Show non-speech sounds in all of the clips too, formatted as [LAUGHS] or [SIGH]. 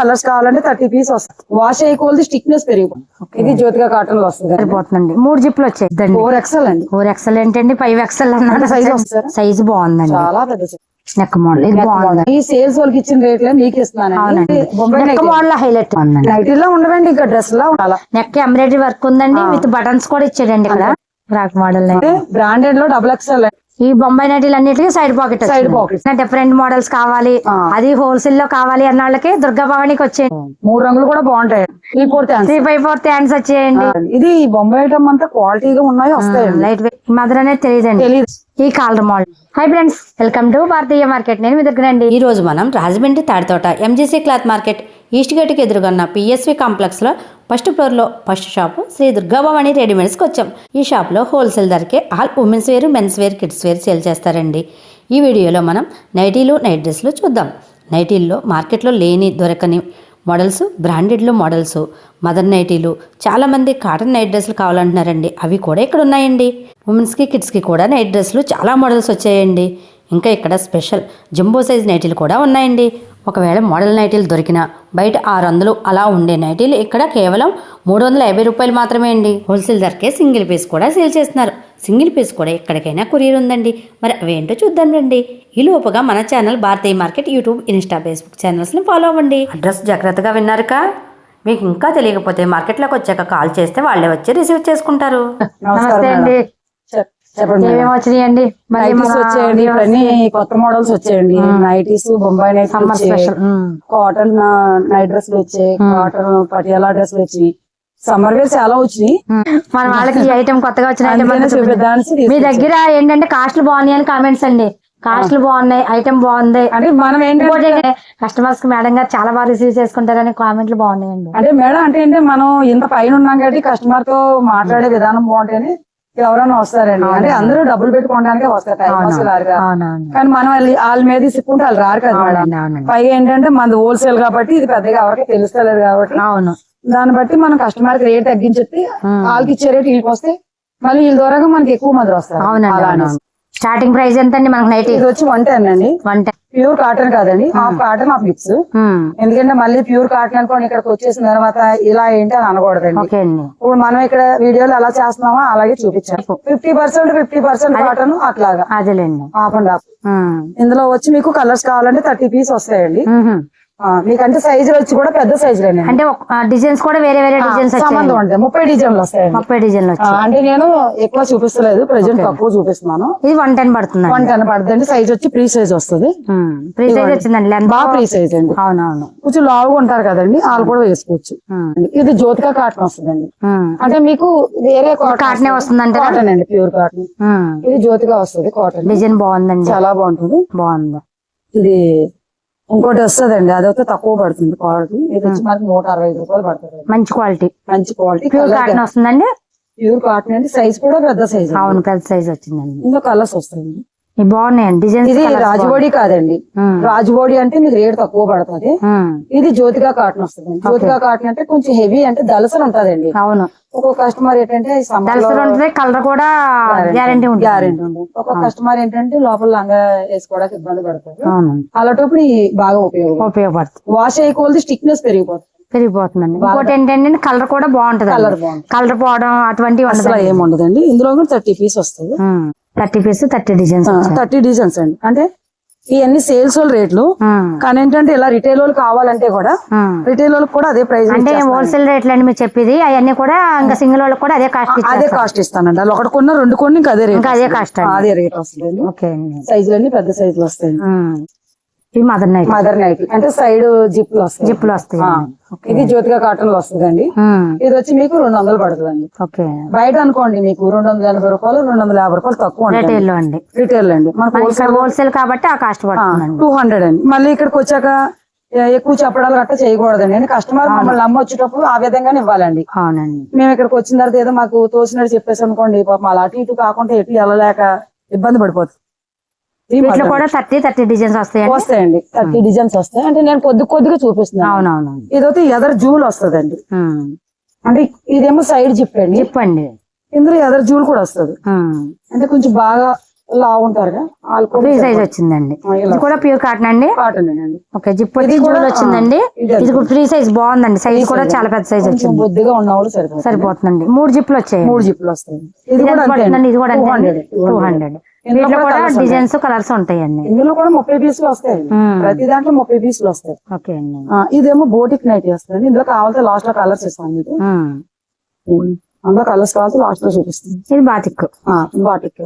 Colours కావాలంటే thirty piece వస్తుంది wash అయిపోతే స్టిక్నెస్ పెరిగిపోతుంది ఇది జ్యోతిగా కాటన్లో వస్తుంది. సరిపోతుందండి. మూడు జిప్లు వచ్చేదండి ఫోర్ ఎక్సెల్ అండి. ఫోర్ ఎక్సెల్ ఏంటండి? ఫైవ్ ఎక్సెల్ అన్నాడు. వస్తుందా? సైజ్ బాగుందండి. చాలా పెద్ద. Neck model. ఇది బాగుంది. ఈ సేల్స్ వాళ్ళకి ఇచ్చిన రేట్లే మీకు ఇస్తున్నాను నెక్ మోడల్ హైలైట్ ఉందండి. నైటీలో ఉండవండి ఇంకా డ్రెస్ లా ఉండాలి? నెక్ ఎంబ్రాయిడరీ వర్క్ ఉందండి. విత్ బటన్స్ కూడా ఇచ్చాడండి ఇక్కడ. ఫ్రాక్ మోడల్ బ్రాండెడ్లో డబుల్ ఎక్సెల్ ఈ బొంబాయి నటీలు అన్నిటికీ side pocket Side pocket. Different models కావాలి. అది హోల్సేల్లో కావాలి అన్న వాళ్ళకి దుర్గా భవానికి వచ్చేయండి మూడు రంగులు కూడా బాగుంటాయి. Three four three five four thanks వచ్చేయండి. ఇది బొంబాయి ఐటమ్ అంతా క్వాలిటీగా ఉన్నాయి వస్తాయండి. లైట్ వెయిట్ మదర్ అనేది తెలియదండి. తెలియదు ఈ collar model hi friends welcome to Bharatiya market నేను మీ దగ్గరండి ఈ రోజు మనం Rajahmundry Tadithota MGC cloth market east గేట్కి ఎదురుగన్న పిఎస్వి కాంప్లెక్స్లో ఫస్ట్ ఫ్లోర్లో ఫస్ట్ షాపు శ్రీ దుర్గాభవాణి రెడీమేడ్స్కి వచ్చాం. ఈ షాప్లో హోల్సేల్ ధరకే all womens wear mens wear kids wear sale చేస్తారండి. ఈ వీడియోలో మనం నైటీలు నైట్ డ్రెస్లు చూద్దాం. నైటీల్లో మార్కెట్లో లేని దొరకని మోడల్స్ బ్రాండెడ్లో మోడల్స్ మదర్ నైటీలు చాలామంది కాటన్ నైట్ డ్రెస్సులు కావాలంటున్నారండి. అవి కూడా ఇక్కడ ఉన్నాయండి. ఉమెన్స్కి కిడ్స్కి కూడా నైట్ డ్రెస్లు చాలా మోడల్స్ వచ్చాయండి. ఇంకా ఇక్కడ స్పెషల్ జంబో సైజ్ నైటీలు కూడా ఉన్నాయండి. ఒకవేళ మోడల్ నైటీలు దొరికినా బయట ఆరు వందలు అలా ఉండే నైటీలు ఇక్కడ కేవలం మూడు వందల యాభై రూపాయలు మాత్రమే అండి. హోల్సేల్ ధరకే సింగిల్ పీస్ కూడా సేల్ చేస్తున్నారు. సింగిల్ పీస్ కూడా ఎక్కడికైనా కొరియర్ ఉందండి. మరి అవేంటో చూద్దాం రండి. ఈ లోపుగా మన channel Bharatiya market YouTube Insta Facebook ఛానల్స్ని follow అవ్వండి. అడ్రస్ జాగ్రత్తగా విన్నారుగా మీకు ఇంకా తెలియకపోతే మార్కెట్లోకి వచ్చాక కాల్ చేస్తే వాళ్ళే వచ్చి రిసీవ్ చేసుకుంటారు. నమస్తే అండి. మరి నైటీస్ వచ్చాయండి ఇప్పుడు అన్ని కొత్త మోడల్స్ వచ్చాయండి. Nighties Bombay night special cotton night డ్రెస్లు వచ్చాయి. కాటన్ పటియాలా డ్రెస్లు వచ్చాయి సమ్మర్ వేర్ చాలా వచ్చినాయి. మన వాళ్ళకి ఐటమ్ కొత్తగా వచ్చిన మీ. దగ్గర ఏంటంటే కాస్ట్లు బాగున్నాయి అని కామెంట్స్ అండి. కాస్ట్లు బాగున్నాయి ఐటమ్ బాగుంది. అంటే మనం ఏంటంటే ఏంటంటే కస్టమర్స్కి మేడం గారు చాలా బాగా రిసీవ్ చేసుకుంటారని కామెంట్లు బాగున్నాయండి. అంటే మేడం అంటే ఏంటి మనం ఇంత పైన ఉన్నాం కాబట్టి కస్టమర్తో మాట్లాడే విధానం బాగుంటేనే ఎవరైనా వస్తారండి. అంటే అందరూ డబ్బులు పెట్టుకోవడానికే వస్తారు. కానీ మనం వెళ్ళి వాళ్ళ మీద సిక్కుంటే వాళ్ళు రారు కదా మేడం. పైగా ఏంటంటే మనది హోల్సేల్ కాబట్టి ఇది పెద్దగా ఎవరికి తెలుస్తలేదు కాబట్టి అవును. దాన్ని బట్టి మనం కస్టమర్కి రేట్ తగ్గించేస్తే వాళ్ళకి ఇచ్చే రేట్ వీళ్ళకి వస్తే మళ్ళీ వీళ్ళ ద్వారా మనకి ఎక్కువ మంది వస్తారు. అవునండి. స్టార్టింగ్ ప్రైస్ ఎంత అండి మనకు నైట్ ఇది వచ్చి వన్ టెన్ అండి. వన్ టెన్ ప్యూర్ కాటన్ కాదండి. హాఫ్ కాటన్ హాఫ్ మిక్స్ ఎందుకంటే మళ్ళీ ప్యూర్ కాటన్ అనుకోండి ఇక్కడికి వచ్చేసిన తర్వాత ఇలా ఏంటి అని అనకూడదండి. ఇప్పుడు మనం ఇక్కడ వీడియోలో ఎలా చేస్తున్నామో అలాగే చూపించాము fifty percent fifty percent cotton అట్లాగా. అదేలేండి. Half and half. ఇందులో వచ్చి మీకు కలర్స్ కావాలంటే థర్టీ పీస్ వస్తాయండి. ఆ, మీకంటే సైజులు వచ్చి కూడా పెద్ద సైజులేనండి అంటే డిజైన్స్ కూడా వేరే వేరే డిజైన్స్ సంబంధం ఉంటాయి ముప్పై డిజైన్లు వస్తాయండి. ముప్పై డిజైన్లు అంటే నేను ఎక్కువ చూపిస్తలేదు. ప్రజెంట్ తక్కువ చూపిస్తున్నాను. ఇది వన్ టెన్ పడుతుంది వన్ టెన్ పడుతుంది సైజ్ వచ్చి ప్రీ సైజ్ వస్తుంది. ఫ్రీ సైజ్ వచ్చిందండి. బాగా ప్రీ సైజ్ అండి. అవునవును. కొంచెం లావుగా ఉంటారు కదండి. వాళ్ళు కూడా వేసుకోవచ్చు. ఉమ్. ఇది జ్యోతికా కాటన్ వస్తుందండి. ఉమ్. అంటే మీకు వేరే కాటనే వస్తుందంటారా? కాటన్ అండి. Pure cotton um. ఇది జ్యోతిగా వస్తుంది కాటన్ డిజైన్ బాగుందండి. చాలా బాగుంటుంది. బాగుంది. ఇది ఇంకోటి వస్తుందండి. అదైతే తక్కువ పడుతుంది క్వాలిటీ ఇది వచ్చి మనకి నూట అరవై ఐదు రూపాయలు పడుతుంది. మంచి క్వాలిటీ మంచి క్వాలిటీ ప్యూర్ కాటన్ వస్తుందండి? ప్యూర్ కాటన్ అండి. సైజ్ కూడా పెద్ద సైజ్ అవును పెద్ద సైజ్ వచ్చిందండి. ఇందులో కలర్స్ వస్తాయండి. ఇవి బాగున్నాయండి ఇది రాజుబోడి కాదండి. రాజుబోడి అంటే మీకు రేట్ తక్కువ పడుతుంది. ఇది జ్యోతిగా కాటన్ వస్తుంది జ్యోతిగా కాటన్ అంటే కొంచెం హెవీ అంటే దలసలు ఉంటదండి. అవును. ఒక్కొక్క కస్టమర్ ఏంటంటే దళసలు కలర్ కూడా గ్యారంటీ ఉంటుంది. గ్యారెంటీ ఉంటుంది. ఒక్కొక్క కస్టమర్ ఏంటంటే లోపల లంగా వేసుకోవడానికి ఇబ్బంది అవును. అలాంటప్పుడు బాగా ఉపయోగం. ఉపయోగపడుతుంది. వాష్ అయిపోతే స్టిక్నెస్ పెరిగిపోతుంది. పెరిగిపోతుందండి. ఇంకోటి ఏంటంటే కలర్ కూడా బాగుంటుంది కలర్ కలర్ పోవడం అటువంటివి అసలు ఏం ఉండదండి. ఇందులో కూడా థర్టీ పీస్ వస్తుంది. Thirty piece thirty designs thirty designs అండి. అంటే ఇవన్నీ సేల్స్ వాళ్ళ రేట్లు. కానీ ఏంటంటే ఇలా రిటైల్ వాళ్ళు కావాలంటే కూడా రిటైల్ వాళ్ళకి కూడా అదే ప్రైస్ అంటే హోల్సేల్ రేట్లు అండి మీరు చెప్పేది. అవన్నీ కూడా ఇంకా సింగిల్ వాళ్ళకి కూడా అదే కాస్ట్ అదే కాస్ట్ ఇస్తానండి. అలా ఒకటి కొన్న రెండు కొన్ని ఇంకా అదే రేట్ అదే కాస్ట్ అదే రేట్ వస్తుంది. ఓకే అండి. సైజులు అన్ని పెద్ద సైజులు వస్తాయి. ఇవి మదర్ నైట్. Mother night. అంటే సైడ్ జిప్లు వస్తాయి. జిప్పులు వస్తాయి. ఆ, ఇది జ్యోతిగా కాటన్లో వస్తుందండి. ఇది వచ్చి మీకు రెండు వందలు పడుతుందండి. ఓకే. బయట అనుకోండి మీకు రెండు వందల ఎనభై రూపాయలు రెండు వందల యాభై రూపాయలు తక్కువ రిటైల్లో అండి. రిటైల్ అండి. హోల్సేల్ కాబట్టి ఆ కాస్ట్ పడుతుందండి. టూ హండ్రెడ్ అండి. మళ్ళీ ఇక్కడికి వచ్చాక ఎక్కువ చెప్పడాలు గట్రా చేయకూడదండి. అంటే కస్టమర్ మమ్మల్ని నమ్మి వచ్చేటప్పుడు ఆ విధంగానే ఇవ్వాలండి. అవునండి. మేము ఇక్కడికి వచ్చిన తర్వాత ఏదో మాకు తోచినట్టు చెప్పేసి అనుకోండి పాపం అలా అటు ఇటు కాకుండా ఎటు వెళ్ళలేక ఇబ్బంది పడిపోతుంది వీటిలో కూడా థర్టీ థర్టీ డిజైన్స్ వస్తాయండి? వస్తాయండి. థర్టీ డిజైన్స్ వస్తాయి. అంటే నేను కొద్ది కొద్దిగా చూపిస్తున్నాను. అవునవును ఇదైతే ఎదర్ జూల్ వస్తుందండి. అంటే ఇదేమో సైడ్ జిప్ అండి చెప్పండి. ఇందులో ఎదర్ జూల్ కూడా వస్తుంది. అంటే కొంచెం బాగా లా ఉంటారు ఫ్రీ సైజ్ వచ్చిందండి. ఇది కూడా ప్యూర్ కాటన్ అండి? కాటన్ అండి. ఓకే జిప్ ఇది కూడా, జూల్ వచ్చిందండి. ఆ, ఇది ఇది కూడా ఫ్రీ సైజ్ బాగుందండి. సైజ్ కూడా చాలా పెద్ద సైజ్ వచ్చింది. బొద్దుగా ఉన్నవాళ్ళు సరిపోతుంది. సరిపోతుందండి. మూడు జిప్లు వచ్చాయి మూడు జిప్లు వస్తాయి. ఇది కూడా ఇది టూ హండ్రెడ్ ఇందులో కూడా డిజైన్స్ కలర్స్ ఉంటాయండి. ఇందులో కూడా ముప్పై పీసులు వస్తాయి. ప్రతి దాంట్లో ముప్పై పీసులు వస్తాయి. ఓకే అండి. ఇదేమో బోటిక్ నైట్ వస్తుంది. ఇందులో కావాలంటే లాస్ట్లో కలర్స్ ఇస్తాను మీకు. అందులో కలర్స్ కావాలంటే లాస్ట్లో చూపిస్తాను. ఇది బాతిక్ ఆ, బాటిక్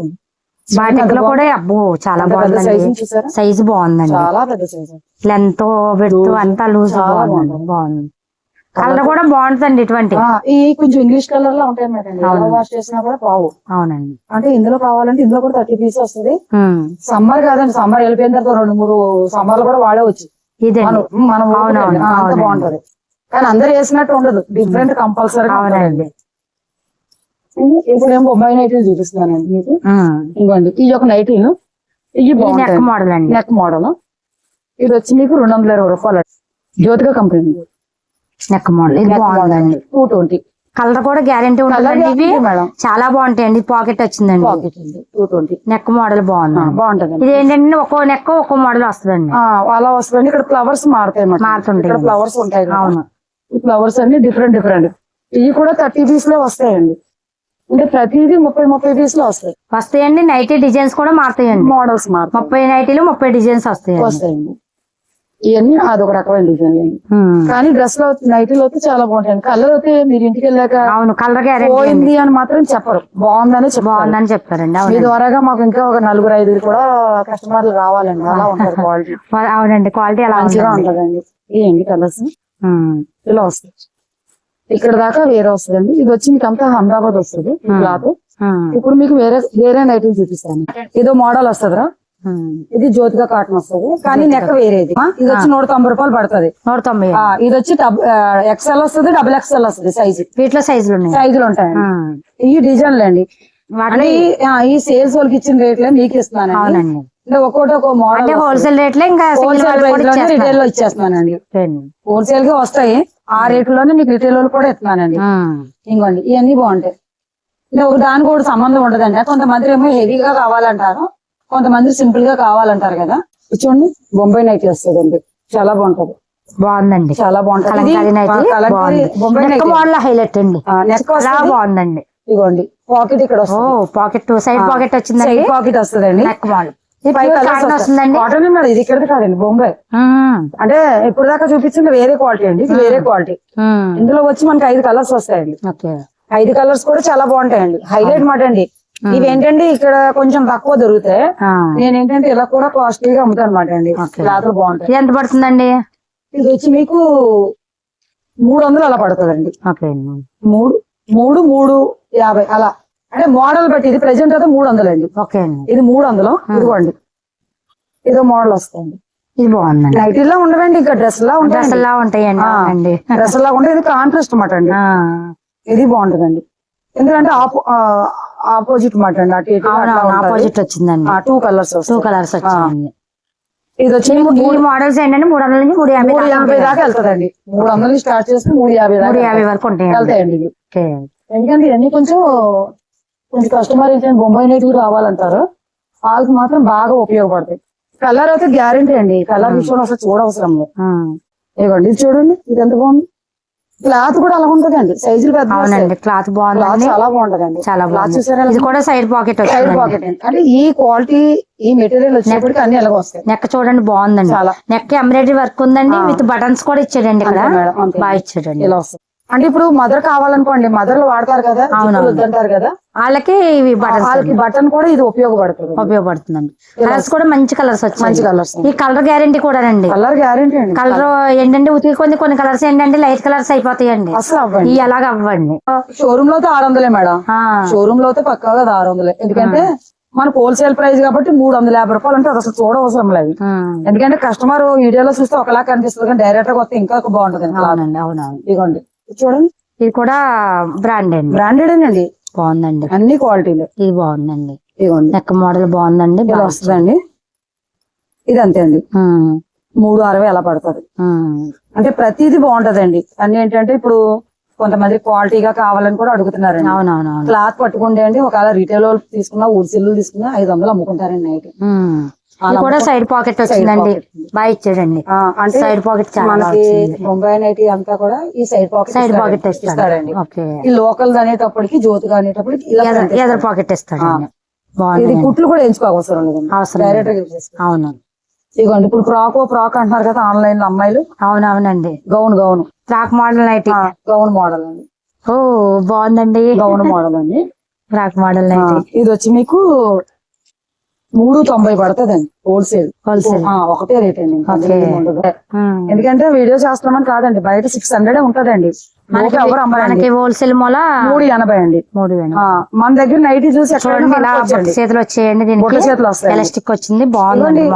బాటిక్లో కూడా అబ్బో చాలా బాగుందండి. సైజు చూసారా? సైజ్ బాగుందండి. చాలా పెద్ద సైజు లెంత్ అంతా లూజ్ బాగుంది. బాగుంది. కలర్ కూడా బాగుంటుందండి ఇటువంటి. ఈ కొంచెం ఇంగ్లీష్ కలర్లో ఉంటాయి మేడం వాష్ చేసినా కూడా పావు అవునండి. అంటే ఇందులో కావాలంటే ఇందులో కూడా థర్టీ పీస్ వస్తుంది. సమ్మర్ కాదండి సమ్మర్ వెళ్ళిపోయిన తర్వాత రెండు మూడు సమ్మర్ కూడా వాడవచ్చు. మనం. బాగుంటది. కానీ అందరు వేసినట్టు ఉండదు. డిఫరెంట్ కంపల్సరీ అవునండి. ఇప్పుడు ఏం బొంబాయి నైట్లు చూపిస్తున్నానండి మీకు. ఇంకోండి యొక్క నైటీలు ఇవి ఇది నెక్ మోడల్ అండి. నెక్ మోడల్ ఇది వచ్చి మీకు రెండు వందల ఇరవై రూపాయలు. జ్యోతిగా కంపెనీ. నెక్ మోడల్ ఇది బాగుందండి. టూ ట్వంటీ కలర్ కూడా గ్యారంటీ ఉంటుందండి ఇవి? చాలా బాగుంటాయండి. పాకెట్ వచ్చిందండి. నెక్ మోడల్ బాగుంది. బాగుంటది ఇది ఏంటంటే ఒక్కో నెక్ ఒక్కో మోడల్ వస్తుందండి. అలా వస్తుంది ఇక్కడ ఫ్లవర్స్ మారుతాయి. మారుతుంటాయి. ఇక్కడ ఫ్లవర్స్ ఉంటాయి. అవును. ఈ ఫ్లవర్స్ అన్ని డిఫరెంట్ డిఫరెంట్ ఇవి కూడా థర్టీ పీస్లో వస్తాయండి. అంటే ప్రతిదీ ముప్పై ముప్పై పీస్లో వస్తాయి. వస్తాయండి. నైటీ డిజైన్స్ కూడా మారుతాయండి. మోడల్స్ ముప్పై నైటీలు ముప్పై డిజైన్స్ వస్తాయండి. వస్తాయండి. ఇవన్నీ అదొక రకమైన డిజైన్ ఉమ్. కానీ డ్రెస్లో నైటీలు అయితే చాలా బాగుంటాయి కలర్ అయితే మీరు ఇంటికి వెళ్ళాక అవును కలర్ పోయింది అని మాత్రం చెప్పరు. బాగుందని బాగుందని చెప్తారండి మీ ద్వారాగా మాకు ఇంకా ఒక నలుగురు ఐదుగురు కూడా కస్టమర్లు రావాలండి అలా ఉంటుంది క్వాలిటీ [LAUGHS] అవునండి క్వాలిటీ ఎలా మంచిగా ఉంటదండి. ఇవేంటి కలర్స్ ఉమ్. ఇలా వస్తాయి ఇక్కడ దాకా వేరే వస్తుందండి. ఇది వచ్చి మీకు అంతా హైదరాబాద్ వస్తుంది క్లాత్ ఉమ్. ఇప్పుడు మీకు వేరే వేరే నైట్లు చూపిస్తాను. ఇదో మోడల్ వస్తుందిరా. ఉమ్. ఇది జ్యోతిగా కాటన్ వస్తుంది. కానీ నెక్ వేరేది. ఇది వచ్చి నూట తొంభై రూపాయలు పడుతుంది. నూట తొంభై ఇది వచ్చి ఎక్స్ఎల్ వస్తుంది డబుల్ ఎక్స్ఎల్ వస్తుంది సైజు వీటిలో సైజులు ఉన్నాయి? సైజులు ఉమ్. ఈ డిజైన్లు అండి. ఈ- సేల్స్ వాళ్ళకి ఇచ్చిన రేట్లే మీకు ఇస్తున్నాను అవునండి. అంటే ఒక్కోటి ఒక అంటే మోడల్ హోల్సేల్ రేట్లే ఇంకా హోల్సేల్లోనే ఇచ్చేస్తారు. రిటైల్లో ఇచ్చేస్తున్నానండి. హోల్సేల్గా వస్తాయి. ఆ రేట్లోనే మీకు రిటైల్ వాళ్ళు కూడా ఇస్తున్నానండి. ఇంకోండి ఇవన్నీ బాగుంటాయి. ఒక దానికి కూడా సంబంధం ఉండదండి. కొంతమంది ఏమో హెవీగా కావాలంటారు. కొంతమంది సింపుల్గా కావాలంటారు కదా? చూడండి బొంబాయి నైట్ వస్తుందండి. చాలా బాగుంటది. బాగుందండి. చాలా బాగుంటది. మోడల్ హైలైట్ అండి. బాగుందండి. ఇదిగోండి పాకెట్ ఇక్కడ పాకెట్ సైడ్ పాకెట్ వచ్చిందండి. సైడ్ పాకెట్ వస్తుందండి. నెక్ మోడల్ కాటన్ మరి ఇది ఇక్కడ కాదండి బొంబాయి. అంటే ఇప్పుడు దాకా చూపించింది వేరే క్వాలిటీ అండి ఇది వేరే క్వాలిటీ. ఇందులో వచ్చి మనకి ఐదు కలర్స్ వస్తాయండి. ఐదు కలర్స్ కూడా చాలా బాగుంటాయండి. హైలైట్ మాట అండి. ఇవి ఏంటంటే ఇక్కడ కొంచెం తక్కువ దొరుకుతాయి. నేను ఏంటంటే ఇలా కూడా కాస్ట్లీగా అమ్ముతాను అనమాట అండి. క్లాత్ బాగుంటాయి. ఎంత పడుతుందండి? ఇది వచ్చి మీకు మూడు వందలు అలా పడుతుందండి. మూడు మూడు మూడు యాభై అలా. అంటే మోడల్ బట్టి ఇది ప్రెసెంట్ అయితే మూడు వందలు అండి. ఇది మూడు వందలు ఇదిగోండి. ఇదో మోడల్ వస్తుంది. ఇది బాగుందండి. నైటీలా ఉండవండి ఇంకా డ్రెస్ లా డ్రెస్సులా ఉంటాయండి డ్రెస్ లా ఉంటే ఇది కాంట్రాస్ట్ అన్నమాట అండి. ఇది బాగుంటుందండి. ఎందుకంటే ఆపోజిట్ మాట అండి. ఆపోజిట్ వచ్చిందండి. టూ కలర్స్ టూ కలర్స్ వచ్చిందండి. ఇది వచ్చి ఈ మీకు మూ- ఈ మోడల్స్ ఏంటంటే మూడు వందల నుంచి మూడు యాభై మూడు దాకా యాభై ఉంటాయి. దాకా వెళ్తదండి. మూడు వందలు స్టార్ట్ చేస్తే మూడు యాభై మూడు దాకా యాభై వరకు ఉంటాయండి. వెళ్తాయండి ఎందుకంటే ఇవన్నీ కొంచెం కొంచెం కస్టమర్ ఏంటంటే బొంబాయి నైట్ రావాలంటారు. వాళ్ళకి మాత్రం బాగా ఉపయోగపడతాయి. కలర్ అయితే గ్యారంటీ అండి. కలర్ విషయంలో అసలు చూడవసరం లేదు. ఇదిగోండి ఇది చూడండి. ఇది ఎంత బాగుంది? క్లాత్ కూడా అలా ఉంటదండి. సైజులు పెద్ద అవునండి క్లాత్ బాగుందండి. చాలా బాగుంటదండి. చాలా క్లాత్ బాగుంది. ఇది కూడా సైడ్ పాకెట్ సైడ్ పాకెట్ అంటే ఈ క్వాలిటీ ఈ మెటీరియల్ వచ్చినప్పటికీ అన్ని అలాగ వస్తాయి. నెక్ చూడండి బాగుందండి. నెక్ ఎంబ్రాయిడరీ వర్క్ ఉందండి విత్ బటన్స్ కూడా ఇచ్చాడండి ఇక్కడ. బాగా ఇచ్చాడండి. ఇలా వస్తాయి అంటే ఇప్పుడు మదర్ కావాలనుకోండి మదర్లో వాడతారు కదా వద్దంటారు కదా వాళ్ళకి ఇవి బటన్స్ వాళ్ళకి బటన్ కూడా ఇది ఉపయోగపడుతుంది. ఉపయోగపడుతుందండి. కలర్స్ కూడా మంచి కలర్స్ మంచి వచ్చాయి కలర్స్ ఈ కలర్ గ్యారంటీ కూడా అండి కలర్ గ్యారంటీ అండి. కలర్ ఏంటంటే ఉతికి కొన్ని కొన్ని కలర్స్ ఏంటంటే లైట్ కలర్స్ అయిపోతాయండి. అసలు అవ్వండి. ఈ అలాగ అవ్వండి? షోరూమ్లో అయితే ఆరు వందలే మేడం. షోరూమ్లో అయితే పక్కాగా అది ఆరు వందలే. ఎందుకంటే మనకు హోల్సేల్ ప్రైస్ కాబట్టి మూడు వందల యాభై రూపాయలు అంటే అసలు చూడవసరం లేదు. ఎందుకంటే కస్టమర్ వీడియోలో చూస్తే ఒకలా కనిపిస్తుంది కానీ డైరెక్ట్గా వస్తే ఇంకా బాగుంటది. ఇదిగోండి. ఇది చూడండి. ఇది కూడా బ్రాండ్ అండి. బ్రాండెడ్ అండి బాగుందండి. అన్ని క్వాలిటీలు ఇది బాగుందండి. ఇదిగోండి. నెక్ మోడల్ బాగుందండి ఇలా వస్తుందండి ఇది అంతే అండి. మూడు అరవై అలా పడుతుంది. అంటే ప్రతిదీ బాగుంటదండి. అన్ని ఏంటంటే ఇప్పుడు కొంతమంది క్వాలిటీగా కావాలని కూడా అడుగుతున్నారండి. అవునవునవును. క్లాత్ పట్టుకుంటే అండి ఒకవేళ రిటైల్ వాళ్ళు తీసుకున్నా ఊరిసిల్లు తీసుకున్నా ఐదు వందలు అమ్ముకుంటారండి నైట్. కూడా సైడ్ పాకెట్ వచ్చిందండి. బాగా ఇచ్చాడండి. అంటే సైడ్ పాకెట్ మనకి బొంబాయి నైటీ అంతా కూడా ఈ సైడ్ పాకెట్ సైడ్ పాకెట్ ఇస్తాడు. ఇస్తాడండి. ఓకే. ఈ లోకల్ అనేటప్పటికి జ్యోతిగా అనేటప్పటికి ఎదర్ ఇస్తాడు. పాకెట్ ఇస్తాడండి ఇది బాగుంది కుట్లు కూడా ఎంచుకోవసరం లేదండి అవసరం డైరెక్ట్ అవును. ఇదిగోండి ఇప్పుడు ఫ్రాక్ ఫ్రాక్ అంటున్నారు కదా ఆన్లైన్లో అమ్మాయిలు. అవునవునండి. Gown gown. Frock model night. Gown model అండి. ఓ బాగుందండి. గౌన్ మోడల్ అండి. Frock model night. ఇది వచ్చి మీకు మూడు తొంభై పడుతుందండి హోల్సేల్ హోల్సేల్ ఒకటే రేట్ అండి. ఎందుకంటే వీడియో చేస్తున్నామని కాదండి బయట సిక్స్ హండ్రెడ్ ఉంటదండి. మనకి హోల్సేల్ మూల మూడు ఎనభై అండి. మూడు మన దగ్గర నైటీ చూసి చూడండి చేతులు వచ్చేయండి దీనికి. చేతులు వస్తాయి ఎలాస్టిక్ వచ్చింది బాగుంది.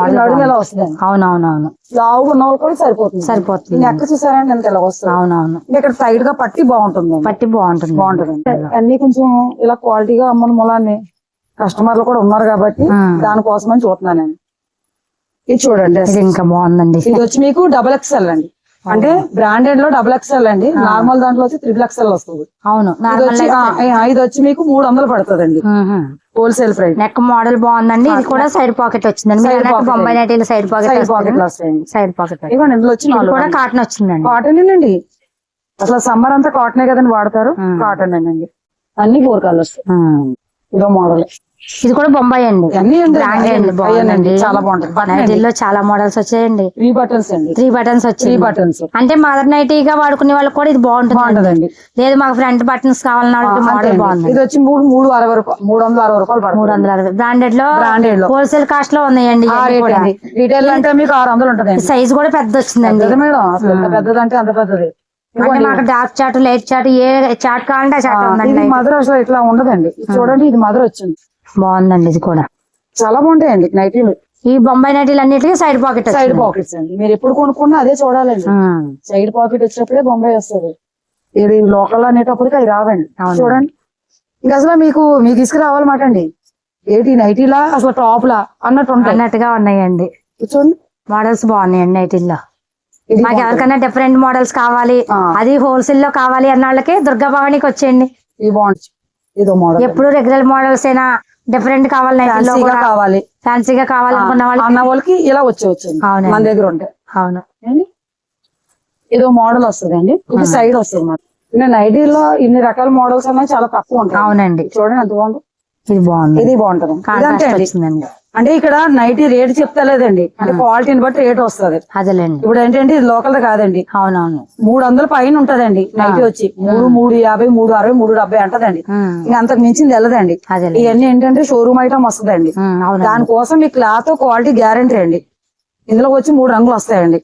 అవునవునవును. లావుగా ఉన్న వాళ్ళు కూడా సరిపోతుంది. సరిపోతుంది. నెక్క చూసారండి ఎంత ఎలా వస్తుంది. అవునవును. ఇంకా ఇక్కడ టైట్గా పట్టి బాగుంటుంది పట్టి బాగుంటుంది బాగుంటుంది అన్ని కొంచెం ఇలా క్వాలిటీగా అమ్మని మూలాన్ని కస్టమర్లు కూడా ఉన్నారు కాబట్టి ఆ. దానికోసమని చూస్తున్నానండి ఇది చూడండి ఇంకా బాగుందండి. ఇది వచ్చి మీకు డబుల్ ఎక్స్ఎల్ అండి. అంటే బ్రాండెడ్లో డబుల్ ఎక్స్ఎల్ అండి. నార్మల్ దాంట్లో వచ్చి త్రిబుల్ ఎక్స్ఎల్ వస్తుంది. అవును ఇది వచ్చి మీకు మూడు వందలు పడుతుందండి. హోల్సేల్ ప్రైస్ నెక్ మోడల్ బాగుందండి. ఇది కూడా సైడ్ పాకెట్ వచ్చిందండి. బొంబాయి నైటీలు సైడ్ పాకెట్ సైడ్ పాకెట్ వస్తాయండి సైడ్ పాకెట్ ఇవ్వండి ఇందులో వచ్చి కూడా కాటన్ వచ్చిందండి. కాటన్ అండి అసలు సమ్మర్ అంతా కాటనే కదండి వాడతారు. కాటన్ అండి అన్ని ఫోర్ కలర్స్. ఇదో మోడల్ ఇది కూడా బొంబాయి అండి. అండి చాలా బాగుంటుంది. నైటీల్లో చాలా మోడల్స్ వచ్చాయండి. త్రీ బటన్స్ అండి. త్రీ బటన్స్ త్రీ బటన్స్ అంటే మదర్ నైటీగా వాడుకునే వాళ్ళకి కూడా ఇది బాగుంటుంది. బాగుంటదండి. లేదు మాకు ఫ్రంట్ బటన్స్ కావాలన్న మోడల్. బాగుంది. ఇది వచ్చి మూడు మూడు అరవై రూపాయలు మూడు వందల అరవై రూపాయలు మూడు వందల అరవై. బ్రాండెడ్లో Branded లో. హోల్సేల్ కాస్ట్లో ఉన్నాయండి రిటైల్ అంటే మీకు ఆరు వందలు ఉంటదండి. సైజ్ కూడా పెద్ద వచ్చిందండి. పెద్దది మేడం. అసలు ఎంత పెద్దది అంటే అంత పెద్దది. అంటే. మాకు డార్క్ చాట్ లైట్ చాట్ ఏ చాట్ కావాలంటే ఆ చాట్ ఉందండి. మదర్ అసలు ఇట్లా ఉండదండి. ఇది చూడండి ఇది మదర్ వచ్చింది. బాగుందండి ఇది కూడా. చాలా బాగుంటాయండి నైటీలు. ఈ బొంబాయి నైటీలు అన్నిటికీ సైడ్ పాకెట్ సైడ్ పాకెట్స్ అండి. మీరు ఎప్పుడు కొనుక్కున్నా అదే చూడాలండి. సైడ్ పాకెట్ వచ్చినప్పుడే బొంబాయి వస్తుంది. ఇది లోకల్ అనేటప్పటికి అవి రావండి. చూడండి. ఇంకా అసలు మీకు మీకు ఇసుక రావాలన్నమాట అండి. ఏంటి నైటీలా అసలు టాప్ లా అన్నట్టు ఉంటాయి. అన్నట్టుగా ఉన్నాయండి. చూడండి మోడల్స్ బాగున్నాయండి నైటీల్లో. మాకు ఎవరికైనా డిఫరెంట్ మోడల్స్ కావాలి. అది హోల్సేల్లో కావాలి అన్న వాళ్ళకి దుర్గా భవానికి వచ్చేయండి. ఇది మోడల్. ఎప్పుడు రెగ్యులర్ మోడల్స్ అయినా డిఫరెంట్ కావాలి. ఫ్యాన్సీగా కావాలి ఫ్యాన్సీగా వాళ్ళకి అన్న వాళ్ళకి ఇలా వచ్చేవచ్చు అవునండి. మన దగ్గర ఉంటాయి అవును. ఏంటి? ఇదో మోడల్ వస్తుంది అండి ఇది సైడ్ వస్తుంది ఇంకా నైటీలో ఇన్ని రకాల మోడల్స్ అనేవి చాలా తక్కువ ఉంటాయి. అవునండి. చూడండి ఎంత బాగుంది. ఇది బాగుంది. ఇది బాగుంటది. అంటే ఇక్కడ నైటీ రేట్ చెప్తలేదండి. అంటే క్వాలిటీని బట్టి రేట్ వస్తుంది. అదేలేండి. ఇప్పుడు ఏంటంటే ఇది లోకల్ కాదండి. అవునవును. మూడు వందల పైన ఉంటదండి నైటీ వచ్చి. మూడు మూడు యాభై మూడు అరవై మూడు డెబ్బై అంటదండి. ఇంకా అంతకు మించింది వెళ్ళదండి. ఇవన్నీ ఏంటంటే షోరూమ్ ఐటమ్ వస్తుందండి. దానికోసం మీ క్లాత్ క్వాలిటీ గ్యారంటీ అండి. ఇందులో వచ్చి మూడు రంగులు వస్తాయండి.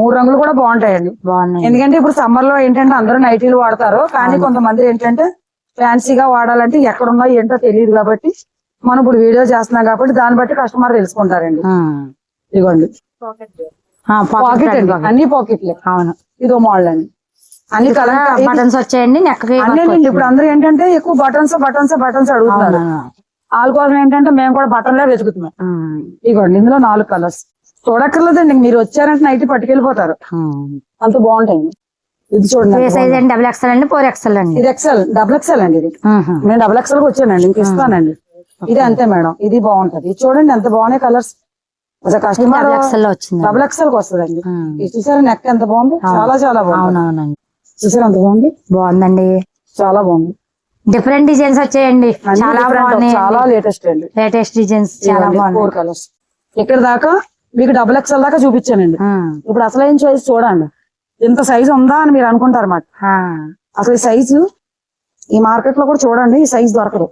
మూడు రంగులు కూడా బాగుంటాయండి. బాగున్నాయి ఎందుకంటే ఇప్పుడు సమ్మర్లో ఏంటంటే అందరూ నైటీలు వాడతారు. కానీ కొంతమంది ఏంటంటే ఫ్యాన్సీగా వాడాలంటే ఎక్కడ ఉన్నాయో ఏంటో తెలియదు కాబట్టి మనం ఇప్పుడు వీడియో చేస్తున్నాం కాబట్టి దాన్ని బట్టి కస్టమర్ తెలుసుకుంటారండి. ఇదిగోండి. పాకెట్ అండి. అన్ని పాకెట్లే అవును. ఇదో మోడల్ అండి. అన్ని కలర్ బటన్స్ వచ్చాయండి అన్నీ ఇప్పుడు అందరూ ఏంటంటే ఎక్కువ బటన్స్ బటన్స్ బటన్స్ అడుగుతున్నారు. వాళ్ళ కోసం ఏంటంటే మేము కూడా బటన్లే వెతుకుతున్నాం. ఇదిగోండి ఇందులో నాలుగు కలర్స్ చూడక్కర్లేదండి మీరు వచ్చారంటే నైట్ పట్టుకెళ్ళిపోతారు. అంత బాగుంటాయి ఇది చూడండి డబుల్ ఎక్స్ఎల్ అండి? ఫోర్ ఎక్స్ఎల్ అండి ఇది ఎక్సెల్ డబుల్ ఎక్సెల్ అండి ఇది. నేను డబుల్ ఎక్సెల్కి వచ్చానండి ఇంక ఇస్తానండి. ఇది అంతే మేడం. ఇది బాగుంటది. చూడండి ఎంత బాగున్నాయి కలర్స్. కస్టమర్ డబుల్ ఎక్సెల్కి వస్తుందండి. ఇది చూసారా నెక్ ఎంత బాగుంది? చాలా చాలా బాగుంది. చూసారా ఎంత బాగుంది? బాగుందండి. చాలా బాగుంది. డిఫరెంట్ డిజైన్స్ వచ్చాయండి. చాలా బాగున్నాయి చాలా లేటెస్ట్ అండి. లేటెస్ట్ డిజైన్స్ చాలా బాగున్నాయి. కలర్స్ ఇక్కడ దాకా మీకు డబుల్ ఎక్సెల్ దాకా చూపించానండి. ఇప్పుడు అసలు ఏం చాయిస్ చూడండి. ఇంత సైజు ఉందా అని మీరు అనుకుంటారు మాట ఆ. అసలు ఈ సైజు ఈ మార్కెట్లో కూడా చూడండి ఈ సైజు దొరకదు.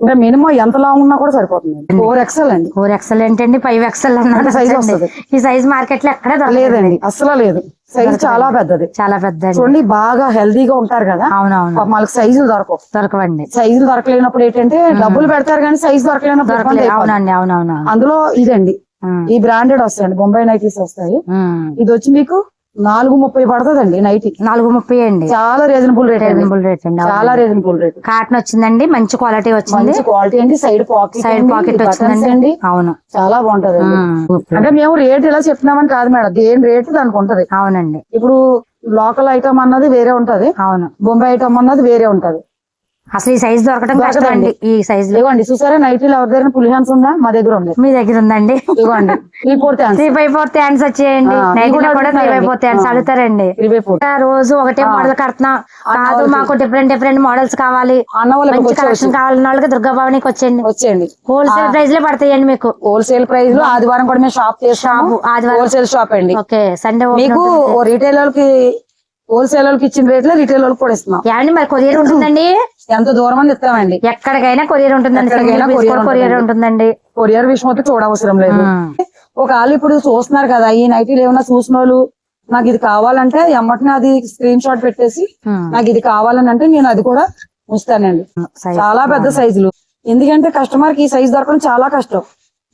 ఇంకా మినిమం ఎంత లాంగ్ ఉన్నా కూడా సరిపోతుంది. ఫోర్ ఎక్సెల్ అండి. ఫోర్ ఎక్స్ఎల్ ఏంటండి? ఫైవ్ ఎక్స్ఎల్ అన్నారు చూడండి. వస్తది. ఈ సైజ్ మార్కెట్లో ఎక్కడ లేదండి. అస్సలు లేదు. సైజు చాలా పెద్దది. చాలా పెద్ద చూడండి బాగా హెల్దీగా ఉంటారు కదా? అవునవును. వాళ్ళకి సైజులు దొరకవు. దొరకవండి. సైజులు దొరకలేనప్పుడు ఏంటంటే డబ్బులు పెడతారు కానీ సైజు దొరకలేనప్పుడు. అవునండి అవునవును. అందులో ఇదండి. ఈ బ్రాండెడ్ వస్తాయండి. బొంబాయి నైటీస్ వస్తాయి. ఇది వచ్చి మీకు నాలుగు ముప్పై పడుతుందండి నైటీ నాలుగు ముప్పై అండి. చాలా రీజనబుల్ రేట్ రీజనబుల్ రేట్ అండి చాలా రీజనబుల్ రేట్ కాటన్ వచ్చిందండి మంచి క్వాలిటీ వచ్చింది. క్వాలిటీ అండి. సైడ్ పాకెట్ సైడ్ పాకెట్ వచ్చిందండి. అవును. చాలా బాగుంటది. అంటే మేము రేట్ ఇలా చెప్తున్నామని కాదు మేడం. దేని రేట్ దానికి ఉంటది. అవునండి. ఇప్పుడు లోకల్ ఐటమ్ అన్నది వేరే ఉంటది. అవును. బొంబాయి ఐటమ్ అన్నది వేరే ఉంటది. అసలు ఈ సైజ్ దొరకడం కష్టం. అండి ఈ సైజ్లో. ఇదిగోండి చూసారా? నైటీలు ఎవరి దగ్గర పులి హ్యాండ్స్ ఉందా? మా దగ్గర ఉంది. మీ దగ్గర ఉందండి. ఇదిగోండి. Three fourth hands three by four hands వచ్చేయండి. నైట్ కూడా త్రీ బై అడుగుతున్నారండి. Four hands. అడుగుతారండి. రోజు ఒకటే మోడల్ కడుతున్నాం. కాదు మాకు డిఫరెంట్ డిఫరెంట్ మోడల్స్ కావాలి. మంచి కలెక్షన్ కావాలన్న వాళ్ళకి దుర్గా భవానికి వచ్చేయండి. వచ్చేయండి. హోల్సేల్ ప్రైస్లో పడతాయండి మీకు. హోల్సేల్ ప్రైస్లో ఆదివారం కూడా మేము షాప్ షాపు, ఆదివారం. హోల్సేల్ షాప్ అండి. ఓకే సండే మీకు రీటైల్ వాళ్ళకి హోల్సేల్ వాళ్ళకి ఇచ్చిన రేట్లో రీటైల్ వాళ్ళకి కూడా ఇస్తున్నాం. మరి కొరియర్ ఉంటుందండి? ఎంత దూరం అని ఇస్తామండి ఎక్కడికైనా కొరియర్ ఉంటుందండి. కొరియర్ ఉంటుందండి. కొరియర్ విషయం అయితే చూడవసరం లేదు. ఒకవేళ ఇప్పుడు చూస్తున్నారు కదా ఈ నైటీలు ఏమైనా చూసిన వాళ్ళు నాకు ఇది కావాలంటే ఎమ్మటినే అది స్క్రీన్ షాట్ పెట్టేసి. నాకు ఇది కావాలని అంటే నేను అది కూడా ఉంచుతానండి. చాలా పెద్ద సైజులు ఎందుకంటే కస్టమర్కి ఈ సైజు దొరకడం చాలా కష్టం.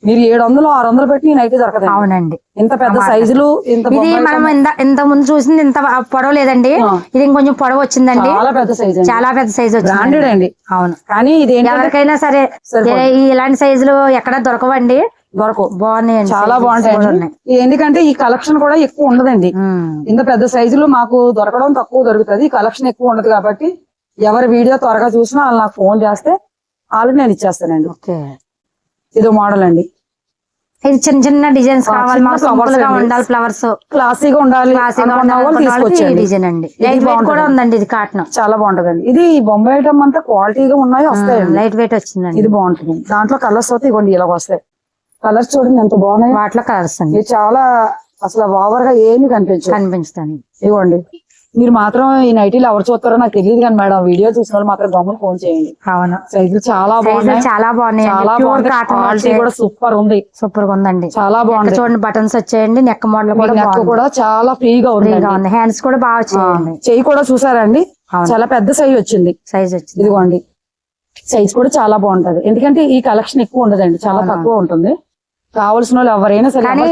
మీరు ఏడు వందలు ఆరు వందలు పెట్టి ఈ నైటీ దొరకదు అవునండి. ఇంత పెద్ద సైజులు ఇంత ఇది మనం ఇంత ఇంత ముందు చూసింది ఇంత పొడవ లేదండి. ఇది ఇంకొంచెం పొడవ వచ్చిందండి. చాలా పెద్ద సైజు చాలా పెద్ద సైజ్ బ్రాండెడ్ అండి. అవును. కానీ ఇది ఎవరికైనా సరే ఇలాంటి సైజులు ఎక్కడ దొరకవండి. దొరకవు. బాగున్నాయండి చాలా ఉన్నాయి. ఎందుకంటే ఈ కలెక్షన్ కూడా ఎక్కువ ఉండదండి. ఇంత పెద్ద సైజులు మాకు దొరకడం తక్కువ దొరుకుతుంది. ఈ కలెక్షన్ ఎక్కువ ఉండదు కాబట్టి ఎవరి వీడియో త్వరగా చూసినా వాళ్ళు నాకు ఫోన్ చేస్తే వాళ్ళు నేను ఇచ్చేస్తానండి. ఓకే. ఇదో మోడల్ అండి. ఇది చిన్న చిన్న డిజైన్స్ కావాలి మాకు సింపుల్గా. ఉండాలి ఫ్లవర్స్ క్లాసీగా ఉండాలి డిజైన్ అండి. ఇది లైట్ వెయిట్ కూడా. ఉందండి ఇది కాటన్ చాలా బాగుంటదండి. ఇది బొంబాయి ఐటమ్ అంతా క్వాలిటీగా ఉన్నాయి వస్తాయండి. లైట్ వెయిట్ వచ్చిందండి. ఇది బాగుంటుంది. దాంట్లో కలర్స్ అయితే ఇవ్వండి ఇలా వస్తాయి. కలర్స్ చూడండి ఎంత బాగున్నాయి. వాటిలో కలర్స్ అండి. ఇది చాలా అసలు ఓవర్గా ఏమి కనిపించదు కనిపించదండి. ఇవ్వండి. మీరు మాత్రం ఈ నైటీలు ఎవరు చూస్తారో నాకు తెలియదు కానీ మేడం వీడియో చూసిన వాళ్ళు మాత్రం గమ్మున ఫోన్ చేయండి. అవును. సైజులు చాలా బాగున్నాయి. చాలా బాగున్నాయి చాలా బాగుంది. క్వాలిటీ కూడా సూపర్ ఉంది. సూపర్గా ఉందండి. చాలా బాగుంది. చూడండి బటన్స్ వచ్చాయండి. నెక్ మోడల్ కూడా నెక్ బాగుంది. కూడా చాలా ఫ్రీగా ఉంది. హ్యాండ్స్ కూడా బాగా వచ్చాయండి. చెయ్యి కూడా చూసారండి. చాలా పెద్ద సైజ్ వచ్చింది. సైజ్ వచ్చింది. ఇదిగోండి. సైజ్ కూడా చాలా బాగుంటది. ఎందుకంటే ఈ కలెక్షన్ ఎక్కువ ఉండదండి. చాలా తక్కువ ఉంటుంది. కావాల్సిన వాళ్ళు ఎవరైనా సరే కానీ.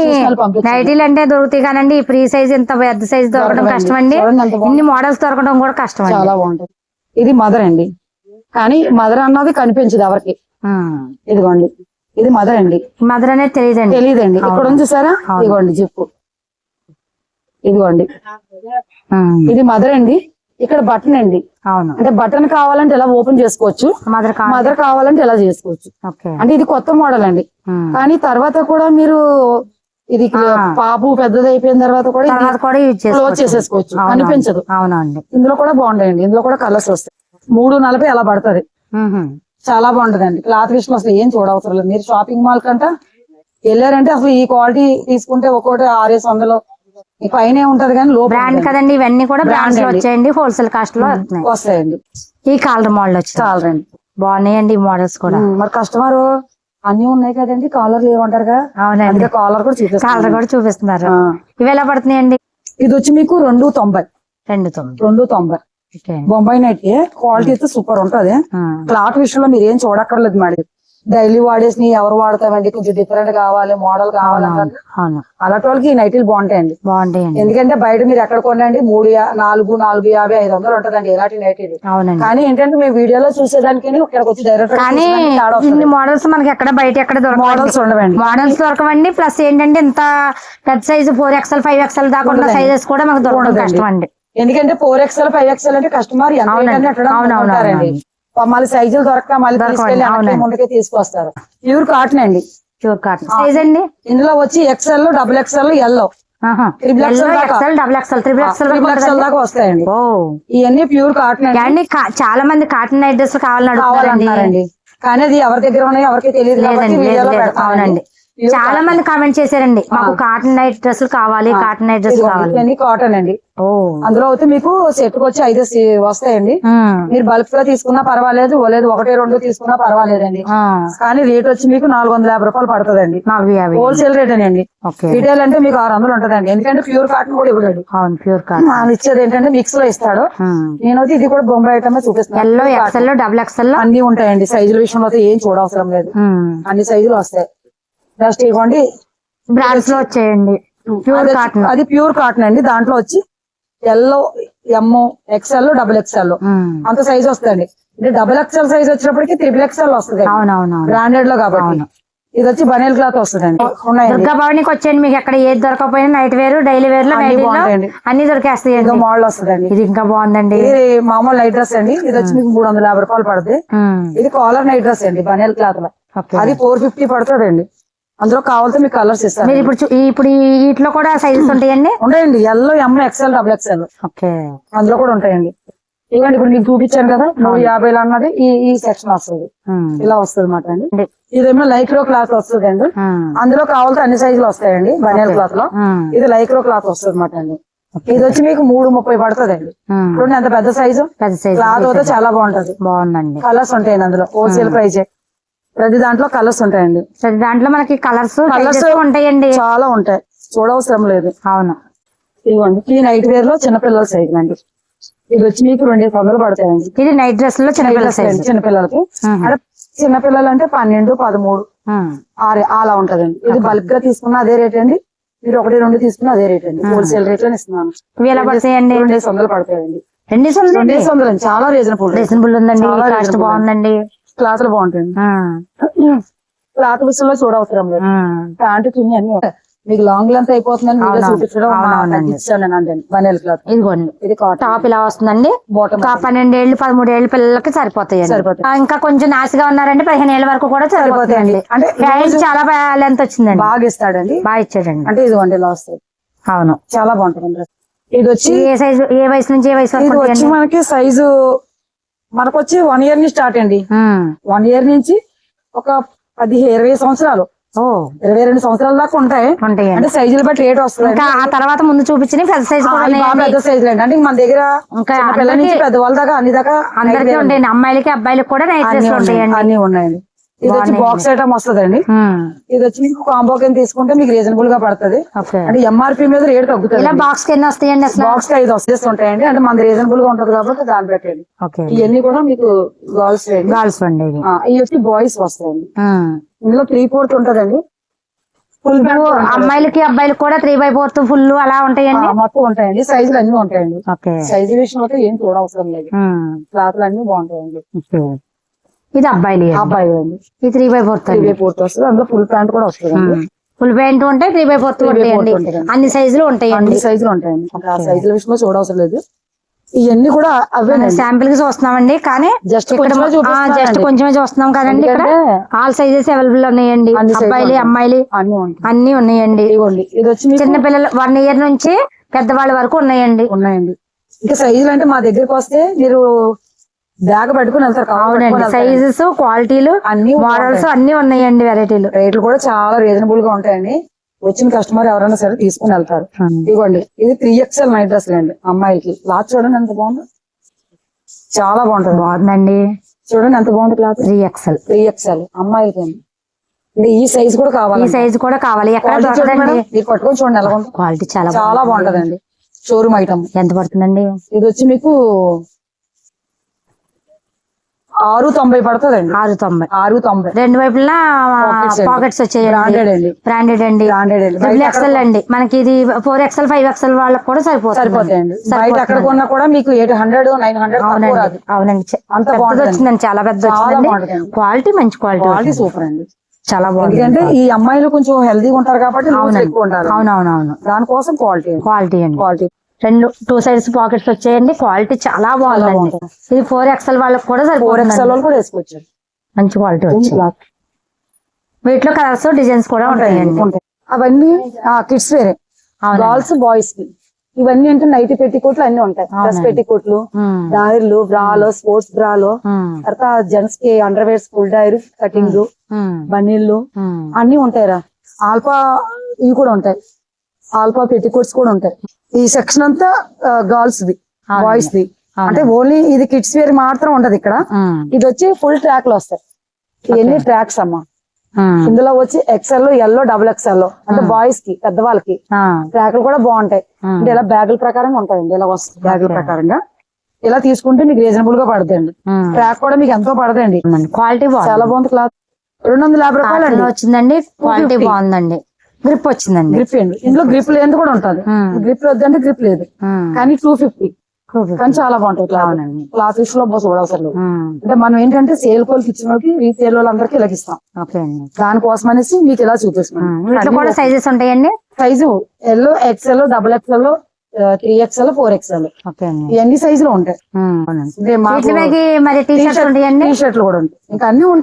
నైటీలు అంటే దొరుకుతాయి కానండి. ఈ ఫ్రీ సైజ్ ఇంత పెద్ద సైజ్ దొరకడం. కష్టం అండి. ఇన్ని మోడల్స్ దొరకడం కూడా కష్టం చాలా బాగుంటది. ఇది మదర్ అండి. కానీ మదర్ అన్నది కనిపించదు ఎవరికి. ఇదిగోండి. ఇది మదర్ అండి. మదర్ అనేది తెలియదండి. తెలియదండి. ఇక్కడ ఉంది చూసారా? ఇదిగోండి జిప్పు ఇదిగోండి. ఇది మదర్ అండి. ఇక్కడ బటన్ అండి. అవును. అంటే బటన్ కావాలంటే ఇలా ఓపెన్ చేసుకోవచ్చు? మదర్ మదర్ కావాలంటే ఇలా చేసుకోవచ్చు? అంటే ఇది కొత్త మోడల్ అండి. కానీ తర్వాత కూడా మీరు ఇది పాపు పెద్దది అయిపోయిన తర్వాత కూడా క్లోజ్ చేసేసుకోవచ్చు. అవునండి. కనిపించదు. అవునండి. ఇందులో కూడా బాగుంటాయండి. ఇందులో కూడా కలర్స్ వస్తాయి. మూడు నలభై అలా పడుతుంది. చాలా బాగుంటదండి. క్లాత్ విషయంలో అసలు ఏం చూడవసరం లేదు. మీరు షాపింగ్ మాల్ కంట వెళ్ళారంటే అసలు ఈ క్వాలిటీ తీసుకుంటే ఒక్కోటి ఆరేసి వందలు పైన ఉంటది కానీ లోపల బ్రాండ్. కదండి ఇవన్నీ కూడా బ్రాండ్స్లో అండి. వచ్చాయండి హోల్సేల్ కాస్ట్లో వస్తాయండి. ఈ కాలర్ మోడల్ వచ్చింది. చాలండి బాగున్నాయండి ఈ మోడల్స్ కూడా. మరి కస్టమర్ అన్ని ఉన్నాయి కదండి కాలర్ ఏమంటారు కదా. అవునండి. కాలర్ కూడా చూపిస్తాను కాలర్ కూడా చూపిస్తున్నారు. ఇవి ఎలా పడుతున్నాయండి? ఇది వచ్చి మీకు రెండు తొంభై. రెండు తొమ్మిది రెండు తొంభై. బొంబాయి నైట్ క్వాలిటీ అయితే సూపర్ ఉంటది. క్లాత్ విషయంలో మీరు ఏం చూడక్కర్లేదు మేడం. డైలీ వాడేసి ఎవరు వాడతామండి? కొంచెం డిఫరెంట్ కావాలి మోడల్ కావాలి అలాంటి వాళ్ళకి ఈ నైటీలు బాగుంటాయండి. బాగుంటాయండి. ఎందుకంటే బయట మీరు ఎక్కడ కొనండి? మూడు నాలుగు నాలుగు యాభై ఐదు వందలు ఉంటదండి ఇలాంటి నైటీలు. అవునండి. కానీ ఏంటంటే మీ వీడియోలో చూసేదానికి ఇక్కడికి వచ్చి డైరెక్ట్ కానీ ఇన్ని మోడల్స్ మనకి ఎక్కడ బయట ఎక్కడ దొరకవు మోడల్స్ ఉండవండి. మోడల్స్ దొరకవండి ప్లస్ ఏంటంటే ఇంత పెద్ద size four XL five XL దాకా ఉన్న సైజెస్ కూడా మనకు దొరకడం. కష్టం అండి ఎందుకంటే ఫోర్ ఎక్స్ఎల్ ఫైవ్ ఎక్స్ఎల్ అంటే కస్టమర్ అవునండి. మళ్ళీ సైజులు దొరక్క మళ్ళీ. ముందుకే తీసుకొస్తారు. ప్యూర్ కాటన్ అండి. Pure cotton. సైజ్ అండి? ఇందులో వచ్చి ఎక్స్ఎల్ డబుల్ ఎక్స్ఎల్ ఎల్లో. ఎక్స్ఎల్ డబుల్ ఎక్స్ఎల్ దాకా వస్తాయండి. ఇవన్నీ ప్యూర్ కాటన్ అండి. చాలా మంది కాటన్ నైట్ డ్రెస్ కావాలని అడుగుతారండి కానీ అది ఎవరి దగ్గర ఉన్నాయో ఎవరికి తెలియదు. అవునండి. చాలా మంది కామెంట్ చేశారండి. మాకు కాటన్ నైట్ డ్రెస్సులు కావాలి కాటన్ నైట్ డ్రెస్ కావాలి. కాటన్ అండి. అందులో అయితే మీకు సెట్ వచ్చి ఐదు వస్తాయండి. మీరు బల్క్లో తీసుకున్నా పర్వాలేదు లేదు ఒకటి రెండు తీసుకున్నా పర్వాలేదండి. కానీ రేట్ వచ్చి మీకు నాలుగు వందల యాభై రూపాయలు పడుతుందండి. హోల్సేల్ రేట్ అండి రిటైల్ అంటే మీకు ఆరు వందలు ఉంటదండి. ఎందుకంటే ప్యూర్ కాటన్ కూడా ఇవ్వడు అవును ప్యూర్ కాటన్ ఇచ్చేది ఏంటంటే మిక్స్లో ఇస్తాడు. నేను ఇది కూడా బొంబాయి ఐటమ్ చూపిస్తాను ఎల్లో ఎక్సెల్ డబుల్ ఎక్సెల్ అన్ని ఉంటాయండి. సైజుల విషయంలో అయితే ఏం చూడవసరం లేదు. అన్ని సైజులు వస్తాయి. నెక్స్ట్ ఇవ్వండి. బ్రాండ్స్లో వచ్చాయండి. ప్యూర్ కాటన్ అది ప్యూర్ కాటన్ అండి. దాంట్లో వచ్చి ఎల్లో ఎమ్ ఎక్స్ఎల్ డబుల్ ఎక్స్ఎల్ అంత సైజ్ వస్తుంది అంటే డబుల్ ఎక్స్ఎల్ సైజ్ వచ్చినప్పటికి త్రిబుల్ ఎక్స్ఎల్ వస్తుంది బ్రాండెడ్లో కాబట్టి. ఇది వచ్చి బనేల్ క్లాత్ వస్తుందండి. ఉన్నాయండి. దుర్గా భవానికి వచ్చేయండి. మీకు ఎక్కడ ఏది దొరకకపోయినా నైట్ వేరు డైలీ వేర్లో అన్ని దొరికేస్తాయండి. ఇంకా మోడల్ వస్తుందండి. ఇది ఇంకా బాగుందండి. ఇది మామూలు నైట్ డ్రెస్ అండి. ఇది వచ్చి మీకు మూడు వందల యాభై రూపాయలు పడుతుంది ఉమ్, ఇది కాలర్ నైట్ డ్రెస్ అండి బనేల్ క్లాత్లో. అది ఫోర్ ఫిఫ్టీ పడుతుందండి. అందులో కావాలంటే మీకు కలర్స్ ఇస్తాను. మీరు ఇప్పుడు చూ- ఇప్పుడు ఈ వీటిలో కూడా సైజెస్ ఉంటాయండి? ఉంటాయండి. Yellow M XL double XL. Okay. అందులో కూడా ఉంటాయండి. ఇవ్వండి ఇప్పుడు మీకు చూపించాను కదా మూడు యాభైలు అన్నది ఈ ఈ సెక్షన్ వస్తుంది. ఉమ్, ఇలా వస్తుంది అనమాట అండి. అండి. ఇదేమో లైక్రో క్లాత్ వస్తుంది అండి. ఉమ్, అందులో కావాలంటే అన్ని సైజులు వస్తాయండి బనియల్ క్లాత్లో. ఉమ్, ఇది లైక్రో క్లాత్ వస్తుంది అనమాట అండి. ఇది వచ్చి మీకు మూడు ముప్పై పడుతుంది అండి. ఉమ్. చూడండి ఎంత పెద్ద సైజు పెద్ద సైజ్ క్లాత్ అయితే చాలా బాగుంటది. బాగుందండి. కలర్స్ ఉంటాయండి అందులో. హోల్సేల్ ప్రైజ్ ప్రతి దాంట్లో కలర్స్ ఉంటాయండి. సరే దాంట్లో మనకి కలర్స్ Colours ఉంటాయండి. చాలా ఉంటాయి. చూడవసరం లేదు. అవును. ఇదిగోండి ఈ నైట్ వేర్లో చిన్నపిల్లల సైజ్ అండి ఇది వచ్చి మీకు రెండు వందలు పడతాయండి. ఇది నైట్ డ్రెస్లో చిన్నపిల్ల సైజ్ చిన్నపిల్లలకి అంటే చిన్నపిల్లలు అంటే పన్నెండు పదమూడు. ఆరు అలా ఉంటదండి. ఇది బల్క్గా తీసుకున్న అదే రేట్ అండి. మీరు ఒకటి రెండు తీసుకున్న అదే రేట్ అండి. హోల్సేల్ రేట్లో ఇస్తున్నాను. ఎలా పడతాయండి? రెండేసి వందలు పడతాయండి రెండు వందలు రెండేసి వందలు చాలా రీజనబుల్ రీజనబుల్ ఉందండి. కాస్ట్. బాగుందండి. క్లాత్ బాగుంటాయండి. ఉమ్, క్లాత్ విషయంలో చూడవసరం లేదు. ప్యాంట్ చున్నీ అన్ని. మీకు లాంగ్ లెంత్ అయిపోతుందని వీడియో. చూపించడం క్లాత్ ఇదిగోండి. ఇది టాప్ ఇలా వస్తుందండి. బాటమ్ పన్నెండు ఏళ్ళు పదమూడు ఏళ్ళు పిల్లలకి సరిపోతాయండి. సరిపోతాయి. ఆ, ఇంకా కొంచెం నాసిగా ఉన్నారంటే పదిహేను ఏళ్ళ వరకు కూడా సరిపోతాయండి. అంటే చాలా లెంత్ వచ్చిందండి. బాగా ఇస్తాడండి. బాగా ఇచ్చాడండి. అంటే ఇది వన్ ఇలా వస్తుంది. అవును. చాలా బాగుంటుంది ఇది వచ్చి ఏ సైజు ఏ వయసు నుంచి ఏ వయసు వచ్చి? మనకి సైజు మనకు వచ్చి వన్ ఇయర్ నుంచి స్టార్ట్ అండి. వన్ ఇయర్ నుంచి ఒక పది ఇరవై సంవత్సరాలు. ఇరవై రెండు సంవత్సరాల దాకా ఉంటాయి. అంటే సైజులు బట్టి రేట్ వస్తుంది. ఆ తర్వాత ముందు చూపించిన పెద్ద సైజు పెద్ద సైజులు అండి. అంటే మన దగ్గర పిల్లల నుంచి పెద్దవాళ్ళ దాకా అన్ని దాకా అందరికీ ఉంటాయండి. అమ్మాయిలకి అబ్బాయిలకి కూడా నైట్ డ్రెస్ ఉంటాయండి. అన్ని ఉన్నాయండి. ఇది వచ్చి బాక్స్ ఐటమ్ వస్తుందండి. ఇది వచ్చి మీకు కాంబో కింద తీసుకుంటే మీకు రీజనబుల్గా పడుతుంది. అంటే ఎంఆర్పి మీద రేట్ తగ్గుతుంది బాక్స్ కింద వస్తాయండి బాక్స్ ఐదు వస్తేసి ఉంటాయండి అంటే మన రీజనబుల్గా ఉంటది కాబట్టి దాన్ని పెట్టండి ఇవన్నీ కూడా మీకు గర్ల్స్ గర్ల్స్ అండి. ఇవి. వచ్చి బాయ్స్ వస్తాయండి. ఇందులో త్రీ ఫోర్త్ ఉంటదండి. ఫుల్ అమ్మాయిలకి అబ్బాయిలకి కూడా త్రీ బై ఫోర్త్ ఫుల్ అలా ఉంటాయండి? మొత్తం ఉంటాయండి. సైజులు అన్ని ఉంటాయండి. సైజు విషయం అయితే ఏం చూడవసరం లేదు. క్లాత్లు అన్ని బాగుంటాయండి. ఇది అబ్బాయిలు అబ్బాయి అండి ఇది three by fourth three by fourth వస్తుంది. అందులో ఫుల్ ప్యాంట్ కూడా వస్తుంది ఫుల్ ప్యాంట్ ఉంటాయి త్రీ బై ఫోర్త్ ఉంటాయండి. అన్ని సైజులు ఉంటాయండి. అన్ని సైజులు ఉంటాయండి. ఆ సైజుల విషయంలో చూడవసరం లేదు ఇవన్నీ కూడా అవేనండి శాంపిల్కి చూస్తున్నామండి. కానీ జస్ట్ జస్ట్. కొంచెమే చూస్తున్నాం కదండి. ఇక్కడ ఆల్ సైజెస్ అవైలబుల్ ఉన్నాయండి. అబ్బాయిలు ఉంటాయి. అమ్మాయిలు అన్ని ఉంటాయి. అన్ని ఉన్నాయండి. ఇది వచ్చి చిన్న పిల్లలు వన్ ఇయర్ నుంచి పెద్దవాళ్ళ వరకు ఉన్నాయండి. ఉన్నాయండి. ఇంకా సైజులు అంటే మా దగ్గరికి వస్తే మీరు బ్యాగ్ పెట్టుకుని వెళ్తారు అవునండి. సైజెస్ క్వాలిటీలు అన్ని మోడల్స్ అన్ని ఉన్నాయండి వెరైటీలు. రేట్లు కూడా చాలా రీజనబుల్గా ఉంటాయండి. వచ్చిన కస్టమర్ ఎవరైనా సరే తీసుకుని వెళ్తారు. ఇదిగోండి ఇది త్రీ ఎక్స్ఎల్ నైట్ డ్రెస్ అండి అమ్మాయిలకి. క్లాత్ చూడండి ఎంత బాగుంది. చాలా బాగుంటుంది. బాగుందండి. చూడండి ఎంత బాగుంది cloth three XL three XL అమ్మాయిలకి అండి. అంటే ఈ సైజ్ కూడా ఈ కావాలి సైజ్ కూడా కావాలి. ఎక్కడ. మీరు పట్టుకొని చూడండి ఎలా ఉంటుంది క్వాలిటీ చాలా చాలా బాగుంటదండి. షోరూమ్ ఐటమ్ ఎంత పడుతుందండి? ఇది వచ్చి మీకు ఆరు తొంభై పడుతుందండి. ఆరు తొంభై. ఆరు తొంభై. రెండు వైపులా అండి. పాకెట్స్ వచ్చాయండి. బ్రాండెడ్ అండి. బ్రాండెడ్ అండి. అండి. డబుల్ ఎక్స్ఎల్ అండి. మనకి ఇది ఫోర్ ఎక్స్ఎల్ ఫైవ్ ఎక్స్ఎల్ వాళ్ళకి కూడా సరిపోతుంది. సరిపోతాయండి. బయట ఎక్కడ కొన్నా కూడా మీకు ఎయిట్ హండ్రెడ్ నైన్ హండ్రెడ్ అవునండి. అవునండి. అంత పెద్దది వచ్చిందండి. చాలా పెద్ద వచ్చిందండి. క్వాలిటీ మంచి క్వాలిటీ క్వాలిటీ సూపర్ అండి. చాలా బాగుంది. ఎందుకంటే ఈ అమ్మాయిలు కొంచెం హెల్దీగా ఉంటారు కాబట్టి అవునండి. అవునవునవును. దానికోసం క్వాలిటీ క్వాలిటీ అండి. క్వాలిటీ రెండు టూ సైడ్స్ పాకెట్స్ వచ్చాయండి. క్వాలిటీ చాలా బాగుందండి. ఇది ఫోర్ ఎక్స్ఎల్ వాళ్ళకి కూడా ఫోర్ ఎక్స్ఎల్ వాళ్ళు కూడా వేసుకోవచ్చు. మంచి క్వాలిటీ వచ్చింది. వీటిలో కలర్స్ డిజైన్స్ కూడా ఉంటాయండి ఉంటాయి. అవన్నీ కిడ్స్ వేరే. గర్ల్స్ బాయ్స్కి ఇవన్నీ అంటే నైట్ పెట్టికోట్లు అన్ని ఉంటాయి. డ్రెస్ అవునండి. పెట్టికోట్లు ఉమ్, డైర్లు బ్రాలు స్పోర్ట్స్ బ్రాలు. తర్వాత జెంట్స్కి అండర్ వేర్ స్కూల్ డైర్ కటింగ్ బనీళ్ళు. అన్ని ఉంటాయిరా. ఆల్ఫా ఇవి కూడా ఉంటాయి. ఆల్ఫా పెట్టికోట్స్ కూడా ఉంటాయి. ఈ సెక్షన్ అంతా గర్ల్స్ ది. బాయ్స్ ది. అంటే ఓన్లీ ఇది కిడ్స్ వేర్ మాత్రం ఉంటది ఇక్కడ. ఇది వచ్చి ఫుల్ ట్రాక్లో వస్తాయి. ఇవన్నీ ట్రాక్స్ అమ్మా. ఇందులో వచ్చి ఎక్స్ఎల్ ఎల్లో డబుల్ ఎక్స్ఎల్ అంటే బాయ్స్కి పెద్దవాళ్ళకి. ట్రాక్లు కూడా బాగుంటాయి. అంటే ఇలా బ్యాగుల ప్రకారంగా ఉంటాయండి ఇలా వస్తాయి బ్యాగుల. ప్రకారంగా. ఇలా తీసుకుంటే మీకు రీజనబుల్గా పడుతుంది ఉమ్. ట్రాక్ కూడా మీకు ఎంతో పడదండి క్వాలిటీ చాలా బాగుంది క్లాత్. రెండు వందల యాభై రూపాయలు వచ్చిందండి. క్వాలిటీ 250. బాగుందండి. గ్రిప్ వచ్చిందండి. గ్రిప్ అండి ఇందులో గ్రిప్ లేదు కూడా ఉంటుంది. గ్రిప్ వద్దంటే గ్రిప్ లేదు. కానీ టూ ఫిఫ్టీ కానీ చాలా బాగుంటాయి క్లాత్లో చూడవసరం ఉమ్, అంటే మనం ఏంటంటే సేల్ కోల్కి ఇచ్చిన వాళ్ళకి రీసేల్ వాళ్ళందరికీ ఇలా ఇస్తాం. దానికోసం అనేసి మీకు ఇలా చూపిస్తున్నాం కూడా సైజెస్ ఉంటాయండి? Size L XL double XL three XL four XL ఇవన్నీ సైజులు ఉంటాయి. మరి టీ షర్ట్లు కూడా ఉంటాయి. ఇంకా అన్ని ఉంటాయి